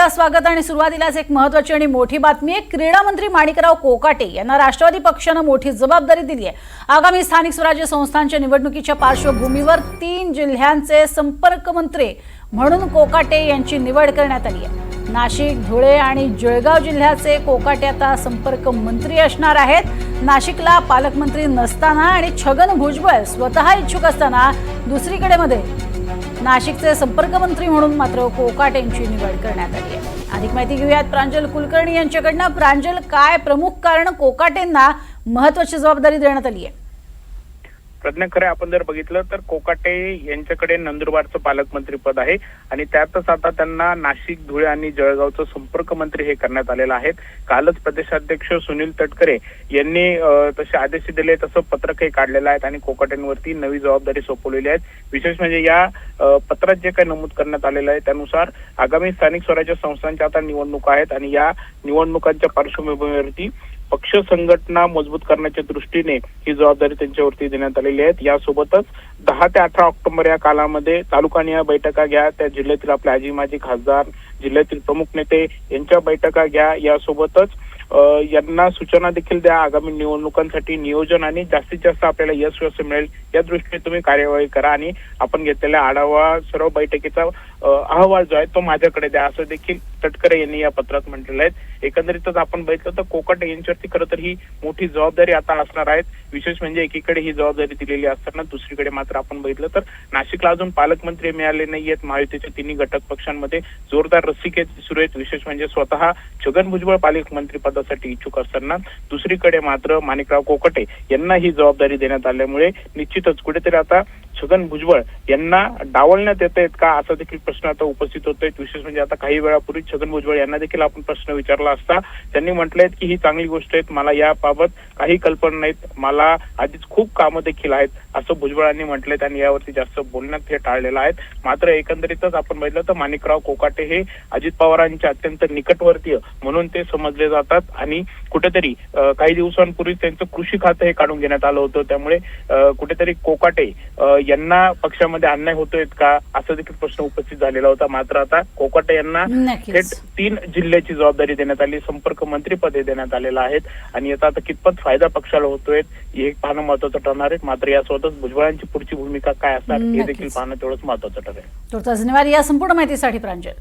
एकदा स्वागत आणि सुरुवातीलाच एक महत्वाची आणि मोठी बातमी आहे. क्रीडा मंत्री माणिकराव कोकाटे यांना राष्ट्रवादी पक्षानं मोठी जबाबदारी दिली आहे. आगामी स्थानिक स्वराज्य संस्थांच्या निवडणुकीच्या पार्श्वभूमीवर तीन जिल्ह्यांचे संपर्क मंत्री म्हणून कोकाटे यांची निवड करण्यात आली आहे. नाशिक धुळे आणि जळगाव जिल्ह्याचे कोकाटे आता संपर्क मंत्री असणार आहेत. नाशिकला पालकमंत्री नसताना आणि छगन भुजबळ स्वतः इच्छुक असताना दुसरीकडे मध्ये नाशिकचे संपर्क मंत्री म्हणून मात्र कोकाट यांची निवड करण्यात आली आहे. अधिक माहिती घेऊयात प्रांजल कुलकर्णी यांच्याकडनं. प्रांजल काय प्रमुख कारण कोकाटेंना महत्वाची जबाबदारी देण्यात आली आहे? प्रज्ञा खरे आपण जर बघितलं तर कोकाटे यांच्याकडे नंदुरबारचं पालकमंत्री पद आहे आणि त्यातच आता त्यांना नाशिक धुळे आणि जळगावचं संपर्क मंत्री हे करण्यात आलेलं आहे कालच प्रदेशाध्यक्ष सुनील तटकरे यांनी तसे आदेश दिले तसं पत्रकही काढलेलं आहेत आणि कोकाटेंवरती नवी जबाबदारी सोपवलेली आहेत. विशेष म्हणजे या पत्रात जे काही नमूद करण्यात आलेलं आहे त्यानुसार आगामी स्थानिक स्वराज्य संस्थांच्या आता निवडणुका आहेत आणि या निवडणुकांच्या पार्श्वभूमीवरती पक्ष संघटना मजबूत करण्याच्या दृष्टीने ही जबाबदारी त्यांच्यावरती देण्यात आलेली आहे. यासोबतच दहा ते अठरा ऑक्टोबर या कालामध्ये तालुकानिय बैठका घ्या. त्या जिल्ह्यातील आपले आजी माजी खासदार जिल्ह्यातील प्रमुख नेते यांच्या बैठका घ्या. यासोबतच यांना सूचना देखील द्या. आगामी निवडणुकांसाठी नियोजन आणि जास्तीत जास्त आपल्याला यश मिळेल. या दृष्टीने तुम्ही कार्यवाही करा आणि आपण घेतलेल्या आढावा सर्व बैठकीचा अहवाल जो आहे तो माझ्याकडे द्या. असं देखील तटकरे यांनी या पत्रात म्हटलेलं आहे. एकंदरीतच आपण बघितलं तर कोकट यांच्यावरती खरं तर ही मोठी जबाबदारी आता असणार आहेत विशेष म्हणजे एकीकडे ही जबाबदारी दिलेली असताना दुसरीकडे मात्र आपण बघितलं तर नाशिकला अजून पालकमंत्री मिळाले नाहीयेत. महायुतीच्या तिन्ही घटक पक्षांमध्ये जोरदार रसिके सुरू आहेत. विशेष म्हणजे स्वतः छगन भुजबळ पालकमंत्री पदासाठी इच्छुक असताना दुसरीकडे मात्र माणिकराव कोकटे यांना ही जबाबदारी देण्यात आल्यामुळे निश्चितच कुठेतरी आता छगन भुजबळ यांना डावलण्यात येत आहेत का? असा देखील प्रश्न आता उपस्थित होतोय. विशेष म्हणजे आता काही वेळापूर्वी छगन भुजबळ यांना देखील आपण प्रश्न विचारला असता. त्यांनी म्हटलंय की ही चांगली गोष्ट आहे मला याबाबत काही कल्पना नाहीत. मला आधीच खूप कामं देखील आहेत असं भुजबळांनी म्हटलंय आणि यावरती जास्त बोलण्यात हे टाळलेलं आहे मात्र एकंदरीतच आपण बघितलं तर माणिकराव कोकाटे हे अजित पवारांच्या अत्यंत निकटवर्तीय म्हणून ते समजले जातात आणि कुठेतरी अं, काही दिवसांपूर्वी त्यांचं कृषी खातं हे काढून घेण्यात आलं होतं. त्यामुळे अं, कुठेतरी कोकाटे यांना पक्षामध्ये अन्याय होतोय का? असा देखील प्रश्न उपस्थित झालेला होता. मात्र आता कोकाटे यांना. थेट तीन जिल्ह्याची जबाबदारी देण्यात आली. संपर्क मंत्री पदे देण्यात आलेलं आहेत. आणि याचा आता कितपत फायदा पक्षाला होतोय हे पाहणं महत्वाचं ठरणार आहे. मात्र यासोबतच भुजबळांची पुढची भूमिका काय असणार हे. देखील पाहणं तेवढंच महत्वाचं ठरेल. धन्यवाद या संपूर्ण माहितीसाठी प्रांजल.